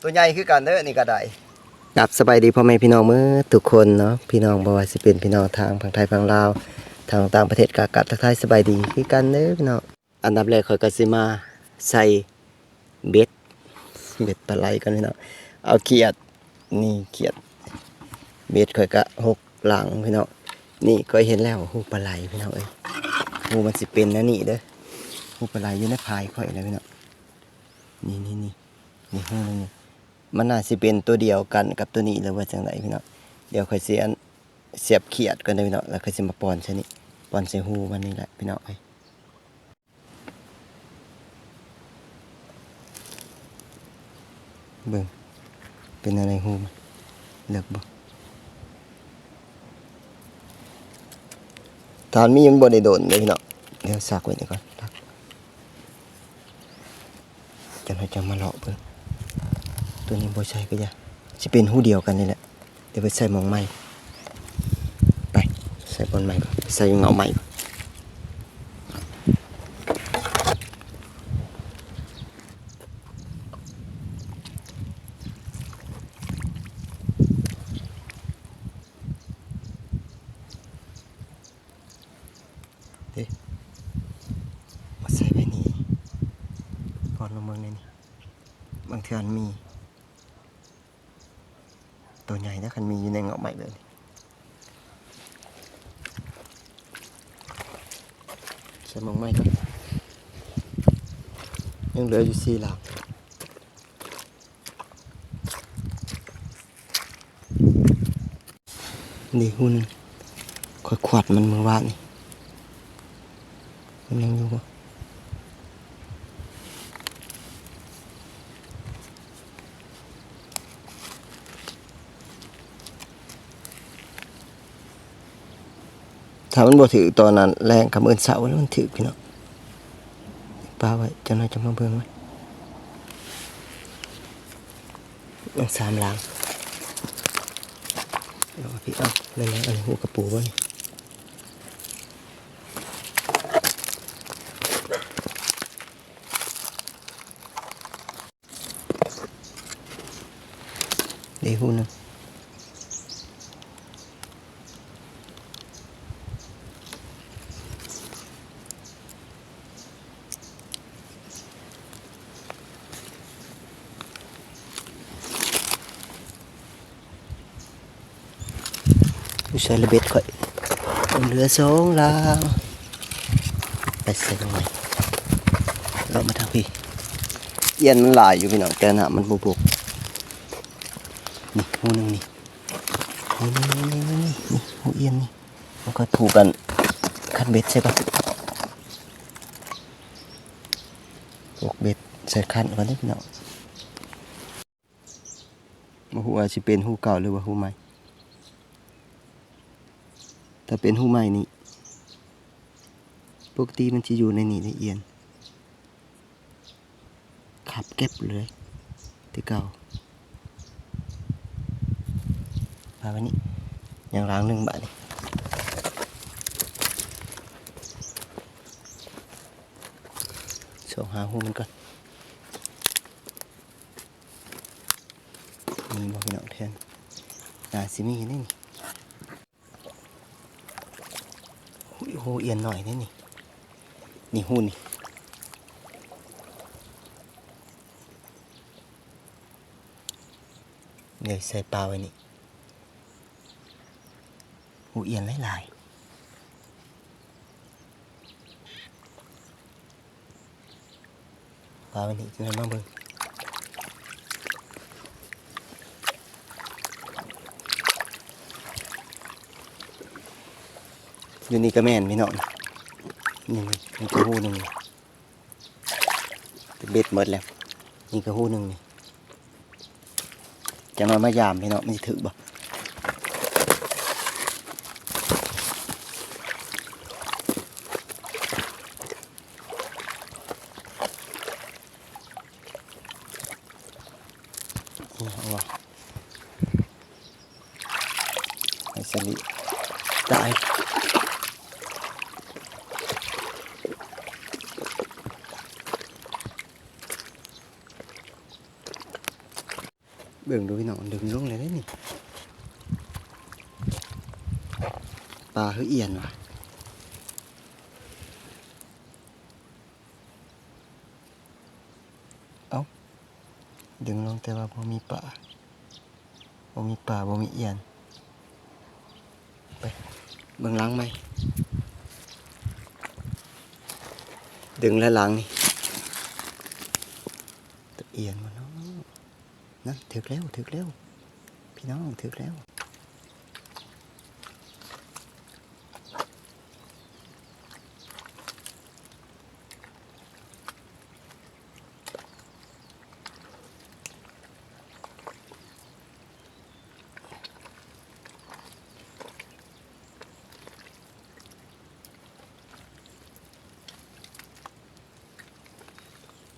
ตัวใหญ่คือกันเด้อนี่ก็ได้ครับสบายดีพ่อแม่พี่น้องมือทุกคนเนาะพี่น้องบ่ว่าสิเป็นพี่น้องทางฝั่งไทยฝั่งลาวทางต่างประเทศกากะทักทายสบายดีคือกันเด้อพี่น้องอันดับแรกข่อยก็สิมาใส่เบ็ดเบ็ดปลาไหลกันพี่น้องเอาเขียดนี่เขียด เบ็ดข่อยก็หกหลังพี่น้องนี่ก็เห็นแล้วหูปลาไหลพี่น้องเอ้ยหูมันสิเป็นนะนี่เด้อหูปลาไหลอยู่ในพายข่อยนะพี่น้อง นี่นี่นี่นี่หูนึงนี่มันน่าสิเป็นตัวเดียวกันกับตัวนี้เลยว่าจังไดพี่น้องเดี๋ยวค่อยสิอันเสียบเขียดกันเด้อพี่น้องแล้วค่อยสิมาปอนใช่นี่ปอนใส่หูมันนี่แหละพี่น้องเอ้เบิ่งเป็นอะไรหูมันเลิกบ่ทานมียังบ่ได้โดนเลยพี่น้องเดี๋ยวซักไว้นี่ก่อนซัก จังให้จะมาเลาะเบิ่งตัวนี้บ่ใช่ก็จะจะเป็นหู้เดียวกันนี่แหละ เดี๋ยวไปใส่หมองใหม่ไปใส่บนใหม่ก่อนใส่เงาใหม่ก่อนเด้าใส่ไว้นี่ก่ อนลงเมืองในนี่บางเทือนมี ตัวใหญ่นะคันมีอยู่ในเงาะใหม่เลยใส่หมองไม้ครับยังเหลืออยู่สี่หลังนี่หุ่นค่อยขวัดมันเมื่อวานนี่มันยังอยู่ปะ ถ้ามันบ่ถือตอนนั้นแรงกับเอินเสาแล้วมันถือพี่น้องปลาไว้จะน้อยจะมาเบิ่งมันยังสามหลังเอาพี่เอาเลยนะอันนี้หูกระปูบ่นี่เดี๋ยวหูหนึง ผู้ชายระเบ็ดข่อยเหลือสองลางไปใส่ลงไปเรามาทางพี่เอียนมันหลายอยู่พี่น้องแต่หนามันบุบกนี่หูหนึงนี่นี่นี่นี่นี่นี่นี่หูเอียนนี่มันก็ถูกกันคันเบ็ดใช่ปะผูกเบ็ดใส่คันก่อนได้พี่น้องมาหูอาจจะเป็นหูเก่าหรือว่าหูใหม่ ถ้าเป็นหูใหม่นี่ปกติมันจะอยู่ในนี่ในเอียน ขับเก็บเลยที่เก่าพาไปนี่ยังล้างหนึ่งบาทนี่ส่งหาหูมันก่อนมีบอกพี่น้องแทนนาซิมีนี่นี่ หูหูเอียนหน่อยนี่นี่นี่หูนี่เดี๋ยวใส่ปลาไว้นี่หูเอียนหลายๆปลาไว้นี่จะมาเบิ่ง อยู่นี่ก็แม่นพี่น้องนี่นี่นี่ก็หูหนึ่งเบ็ดหมดแล้วนี่ก็หูหนึ่งนี่จะมามายามพี่น้องมันจะถือบ่เอาวะไอสลิ ตายเบื่องดูพี่น้องดึงลงเลยได้นี่ปลาคือเอียนว่ะเอาดึงลงแต่ว่าบ่มีปลาบ่มีปลาบ่มีเอียน เบื้องหลังไหมดึงและหลังนี่ตัวเอียนมาเนาะนั่นถึกแล้วถึกแล้ว พี่น้องถึกแล้ว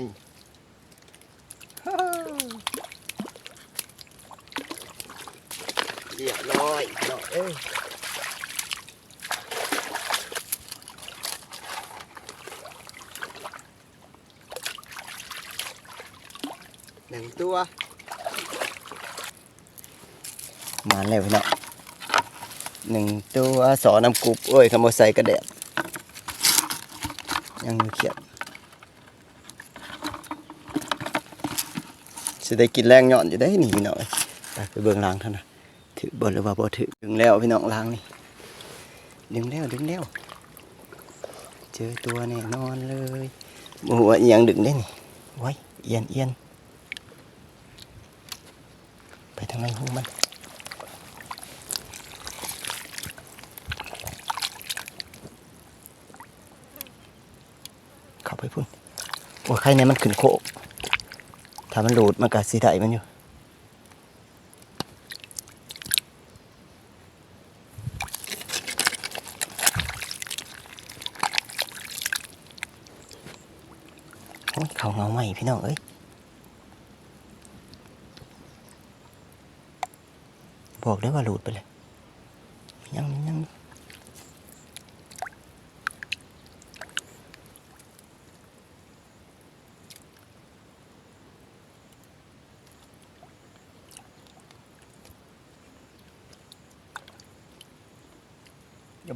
นี่เรียบร้อยเนาะเอ้ยหนึ่งตัว มาแล้วพี่เนาะหนึ่งตัวสอน้ำกุบเอ้ยขโมยใส่กระเดดยังมีเขียด สิได้กินแรงหย่อนอยู่ได้นี่พี่นาะเอ้ยไปไปเบิ่งรางท่านั้นถือบนหรือว่าบ่ถือดึงแล้วพี่น้องล้างนี่ดึงแล้วดึงแล้ว เจอตัวแน่นอนเลยโอ้โหว่าอิหยังดึงได้นี่ไว้เอียนเอียนไปทางไหนหูมันเข้าไปพุ่นโอ้ยใครเนี่ยมันขึ้นโคก ถ้ามันหลุดมันกัดสีไดมันอยู่โอ้ยเขาเงาใหม่พี่น้องเอ้ยบอกได้ว่าหลุดไปเลยยังยัง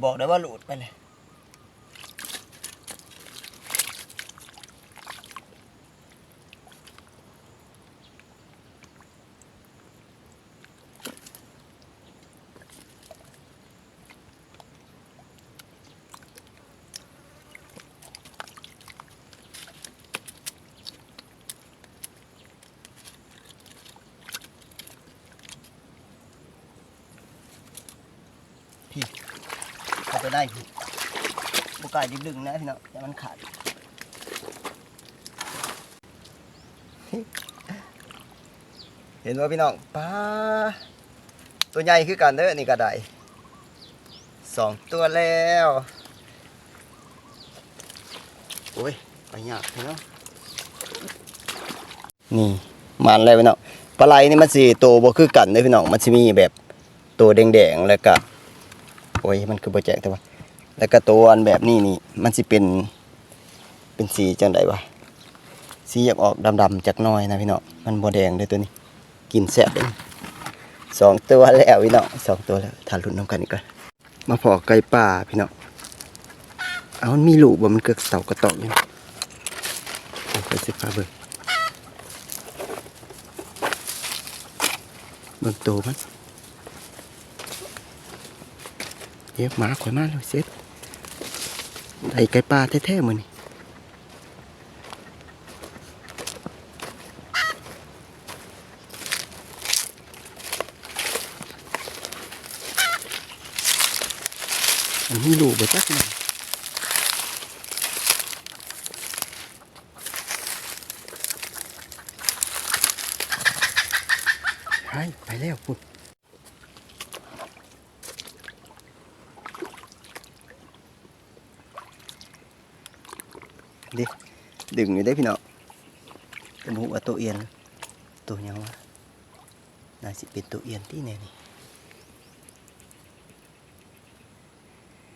บอกได้ว่าหลุดไปเลย ได้พี่บุกไก่ดึงนะพี่น้องแต่มันขาดเห็นว่าพี่น้องปลาตัวใหญ่คือกันเด้อนี่ก็ได้สองตัวแล้วโอ้ยไปยากพี่น้องนี่มันแล้วพี่น้องปลาไหลนี่มันสิโตบ่คือกันเด้อพี่น้องมันสิมีแบบตัวแดงๆแล้วก็โอ้ยมันคือโปรแจกแต่ว่า แล้วก็ตัวอันแบบนี้นี่มันสิเป็นเป็นสีจังไดวะสีอยากออกดำๆจากน้อยนะพี่น้องมันโบแดงเลยตัวนี้ กินแซ่บเลยสองตัวแล้วพี่น้องสองตัวแล้วทานรุ่นน้ำกันอีกก่อนมาพอไก่ป่าพี่น้องเอามันมีลูกบ่มันเกิดเต่ากระตอกอยู่โอ้ยสิพาเบิ่งเบิ่งโตวมันเย็บหมาข่อยมาแล้วเซ็ต ไอ้ไก่ปลาแท้ๆมือนี่มันมีลูกไปจักหน่อยไปไปแล้วพุ่ ดิ ดึงอยู่ได้พี่น้องเป็นหูว่าตัวเอียน ตัวยังวะน่าสิเป็นตัวเอียนที่ไหนนี่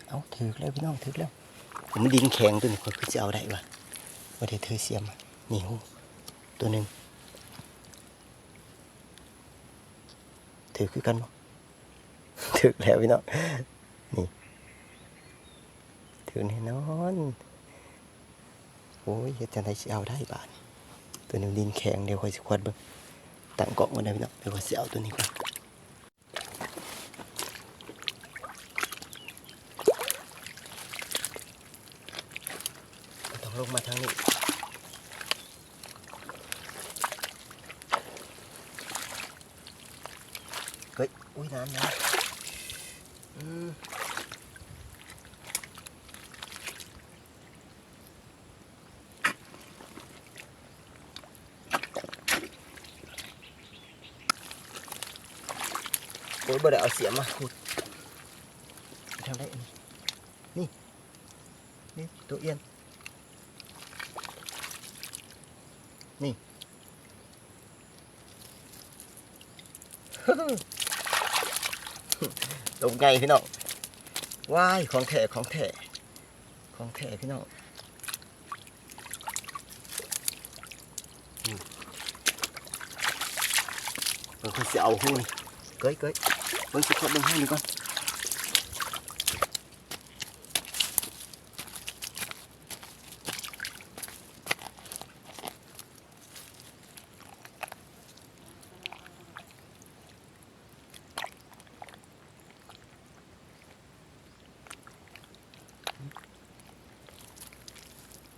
เอาถือแล้วพี่น้องถือแล้วผมดินแข็งตัวนี้คนคือจะเอาได้วะว่าเดี๋ยวเธอเสียมะนี่หูตัวหนึ่งถือคือกันบ่ถือแล้วพี่น้องนี่ถือแน่นอน อ้ยเฮ็ดจังได๋สิเอาได้บาดนี้ตัวนี้ดินแข็งเดี๋ยวค่อยสิควดเบิ่งตั้งกล้องไว้ได้พี่น้องเดี๋ยวค่อยสิเอาตัวนี้ก่อนต้องลงมาทางนี้เฮ้ยอุ้ยน้ำนะอืม อ้ยบ่ได้เอาเสียมมาขุดทำได้นนี้นี่ นี่ ตัวเอียน นี่ ลงไงพี่น้องว้ายของแท้ของแท้ของแท้พี่น้องมเบิ่งเขาสิเอาหุ้นเก้ยเก้ยเอเบิ่งหุ้น ดีก่อน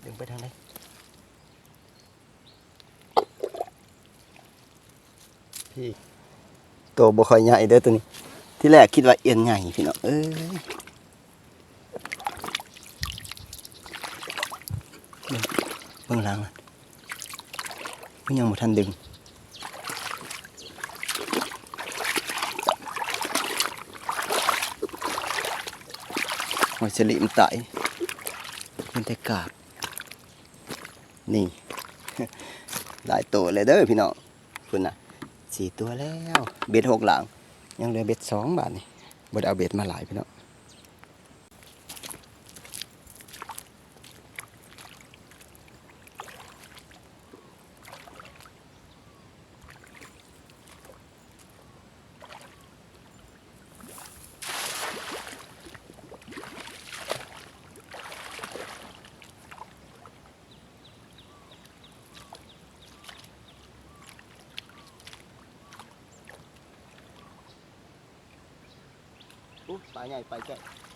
ดึงไปทางไหนพี่ ตัวบ่ค่อยใหญ่เด้อตัวนี้ ที่แรกคิดว่าเอียนใหญ่พี่น้องเอ้ยเบิ่งเบิ่งหลังมันยังบ่ทันดึงหอยสลิมไตมันแต่กาบ นี่ หลายตัวเลยเด้อพี่น้องคุณน่ะ สี่ตัวแล้ว เบ็ดหกหลัง ยังเหลือเบ็ดสองบาทนี่บดเอาเบ็ดมาหลายพี่น้อง ปลาใหญ่ไปแก่เด้อเด้อเบิ่งอู้มาเลย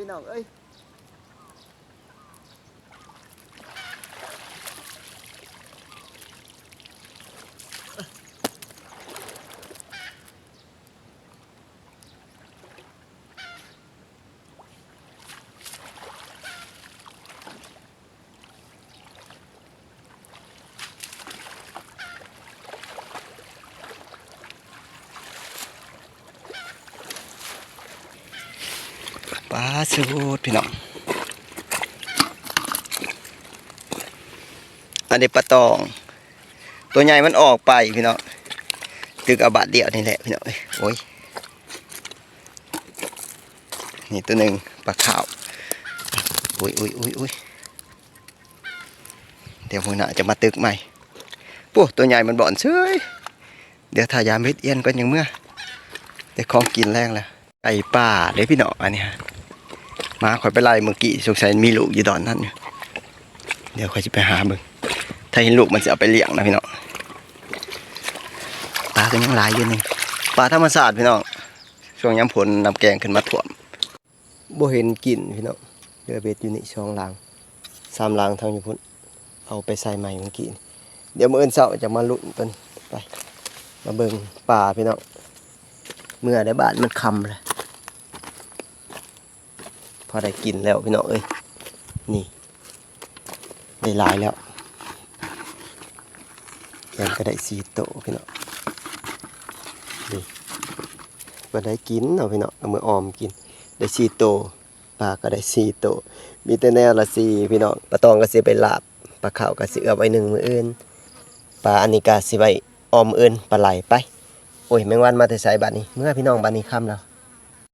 พี่น้องเอ้ยป สูดพี่น้อง อันนี้ปลาตอง ตัวใหญ่มันออกไปพี่น้องตึกอาบาทเดียวนี่แหละพี่น้องเอ้ยโอ้ย นี่ตัวหนึ่งปลาขาว อุ้ยอุ้ยอุ้ยอุ้ยเดี๋ยวมือหน้าจะมาตึกใหม่ปุ๊ตัวใหญ่มันบ่อนเฉยเดี๋ยวทายาเม็ดเอียนก่อนยังเมื่อได้ของกินแรงแล้วไก่ป่าเด้พี่น้องอันนี้ฮะ มาข่อยไปไล่เมื่อกี้สงสัยมีลูกอยู่ดอนนั่นอยู่เดี๋ยวข่อยจะไปหาเบิ่งถ้าเห็นลูกมันจะเอาไปเลี้ยงนะพี่น้องปลาก็ยังหลายอยู่นี่ปลาธรรมชาสติพี่น้องช่วงย้ำผลนำแกงขึ้นมาถ่วมบ่เห็นกลิ่นพี่น้องเรือเบ็ดอยู่นี่ช่องลางสามลางทางอยู่พุ่นเอาไปใส่ใหม่เมื่อกี้เดี๋ยวมื้ออื่นเช้าจะมาลุ้นต้นไปมาเบิ่งป่าพี่น้องเมื่อได้บานมันคำเลย อได้กินแล้วพี่น้องเอ้ยนี่ได้หลายแล้วยังก็ได้สีโตพี่น้องนี่ก็ได้กินเนาะพี่น้องเอามือออมกินได้สีโตปลาก็ได้สีโตมีแต่แนวละสีพี่น้องปลาตองก็สิไปลาบปลาขาวก็สิเอาไว้หนึ่งมืออื่นปลาอันนี้ก็สิไว้ออมมื้ออื่นปลาไหลไปโอ้ยแมงวันมาแต่ไสบัดนี้ เมื่อพี่น้องบัดนี้ค่ำแล้ว